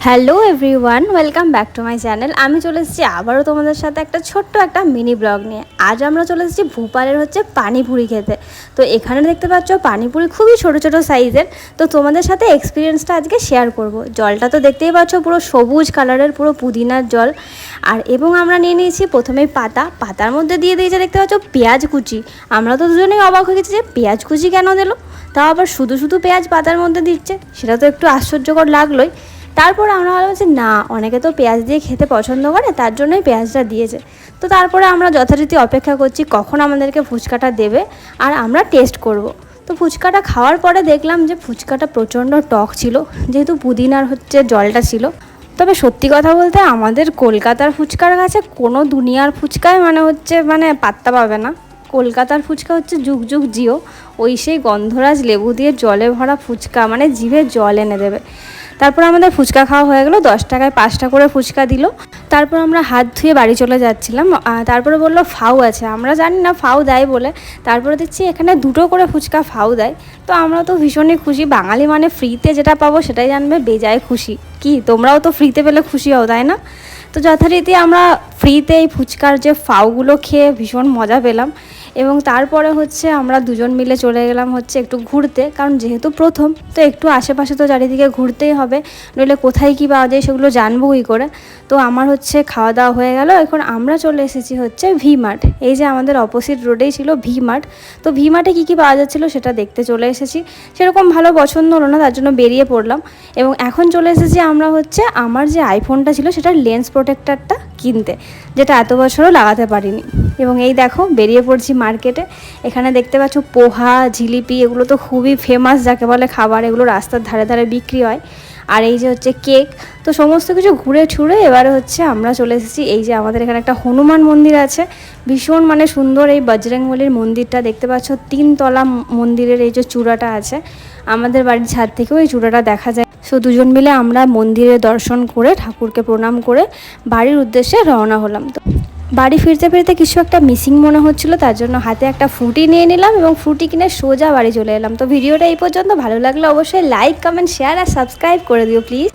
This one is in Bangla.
Hello everyone welcome back to my channel আমি চলে এসেছি আবারও তোমাদের সাথে একটা ছোট্ট একটা মিনি ব্লগ নিয়ে। আজ আমরা চলে এসেছি ভূপালের হচ্ছে পানিপুরি খেতে। তো এখানে দেখতে পাচ্ছ পানিপুরি খুবই ছোট ছোট সাইজের। তো তোমাদের সাথে এক্সপিরিয়েন্সটা আজকে শেয়ার করব। জলটা তো দেখতেই পাচ্ছ পুরো সবুজ কালারের পুরো পুদিনার জল। আর এবং আমরা নিয়ে নিয়েছি প্রথমেই পাতা। পাতার মধ্যে দিয়ে দিয়েছে দেখতে পাচ্ছ পেঁয়াজ কুচি। আমরা তো দুজনেই অবাক হয়ে গেছি যে পেঁয়াজ কুচি কেন দিল? তাও আবার শুধু শুধু পেঁয়াজ পাতার মধ্যে দিচ্ছে, সেটা তো একটু আশ্চর্যকর লাগলোই। তারপর আমরা ভাবলাম যে না, অনেকে তো পেঁয়াজ দিয়ে খেতে পছন্দ করে, তার জন্যই পেঁয়াজটা দিয়েছে। তো তারপরে আমরা যথারীতি অপেক্ষা করছি কখন আমাদেরকে ফুচকাটা দেবে আর আমরা টেস্ট করব। তো ফুচকাটা খাওয়ার পরে দেখলাম যে ফুচকাটা প্রচণ্ড টক ছিল, যেহেতু পুদিনার হচ্ছে জলটা ছিল। তবে সত্যি কথা বলতে আমাদের কলকাতার ফুচকার কাছে কোনো দুনিয়ার ফুচকায় মানে হচ্ছে মানে পাত্তা পাবে না। কলকাতার ফুচকা হচ্ছে যুগ যুগ জিও। ওই সেই গন্ধরাজ লেবু দিয়ে জলে ভরা ফুচকা মানে জিভে জল এনে দেবে। তারপর আমাদের ফুচকা খাওয়া হয়ে গেলো, দশ টাকায় পাঁচটা করে ফুচকা দিল। তারপর আমরা হাত ধুয়ে বাড়ি চলে যাচ্ছিলাম। তারপরে বলল ফাউ আছে। আমরা জানি না ফাউ দেয় বলে। তারপরে দেখছি এখানে দুটো করে ফুচকা ফাউ দেয়। তো আমরা তো ভীষণই খুশি। বাঙালি মানে ফ্রিতে যেটা পাবো সেটাই জানবে, বেজায় খুশি। কি? তোমরাও তো ফ্রিতে পেলে খুশি হও, তাই না? তো যথারীতি আমরা ফ্রিতে এই ফুচকার যে ফাউগুলো খেয়ে ভীষণ মজা পেলাম। এবং তারপরে হচ্ছে আমরা দুজন মিলে চলে গেলাম হচ্ছে একটু ঘুরতে, কারণ যেহেতু প্রথম, তো একটু আশেপাশে তো চারিদিকে ঘুরতেই হবে। নইলে কোথায় কী পাওয়া যায় সেগুলো জানব কী করে। তো আমার হচ্ছে খাওয়া দাওয়া হয়ে গেল, এখন আমরা চলে এসেছি হচ্ছে ভি মার্ট এই যে আমাদের অপোজিট রোডেই ছিল ভি মার্ট তো ভি মার্টে কী কী পাওয়া যাচ্ছিল সেটা দেখতে চলে এসেছি। সেরকম ভালো পছন্দ হলো না, তার জন্য বেরিয়ে পড়লাম। এবং এখন চলে এসেছি আমরা হচ্ছে আমার যে আইফোনটা ছিল, সেটার লেন্স প্রোটেক্টারটা কিনতে, যেটা এত বছরও লাগাতে পারিনি। এবং এই দেখো, বেরিয়ে পড়ছি মার্কেটে। এখানে দেখতে পাচ্ছ পোহা, জিলিপি, এগুলো তো খুবই ফেমাস যাকে বলে খাবার, এগুলো রাস্তার ধারে ধারে বিক্রি হয়। আর এই যে হচ্ছে কেক, তো সমস্ত কিছু ঘুরে ছুঁড়ে এবারে হচ্ছে আমরা চলে এসেছি। এই যে আমাদের এখানে একটা হনুমান মন্দির আছে। ভীষণ মানে সুন্দর এই বজরংবলির মন্দিরটা। দেখতে পাচ্ছ তিনতলা মন্দিরের এই যে চূড়াটা আছে। আমাদের বাড়ির ছাদ থেকেও এই চূড়াটা দেখা যায়। সো দুজন মিলে আমরা মন্দিরে দর্শন করে ঠাকুরকে প্রণাম করে বাড়ির উদ্দেশ্যে রওনা হলাম। তো বাড়ি ফিরতে ফিরতে কিছু একটা মিসিং মনে হচ্ছিল, তার জন্য হাতে একটা ফ্রুটি নিয়ে নিলাম এবং ফ্রুটি কিনে সোজা বাড়ি চলে এলাম। তো ভিডিওটা এই পর্যন্ত, ভালো লাগলে অবশ্যই লাইক কমেন্ট শেয়ার আর সাবস্ক্রাইব করে দিও প্লিজ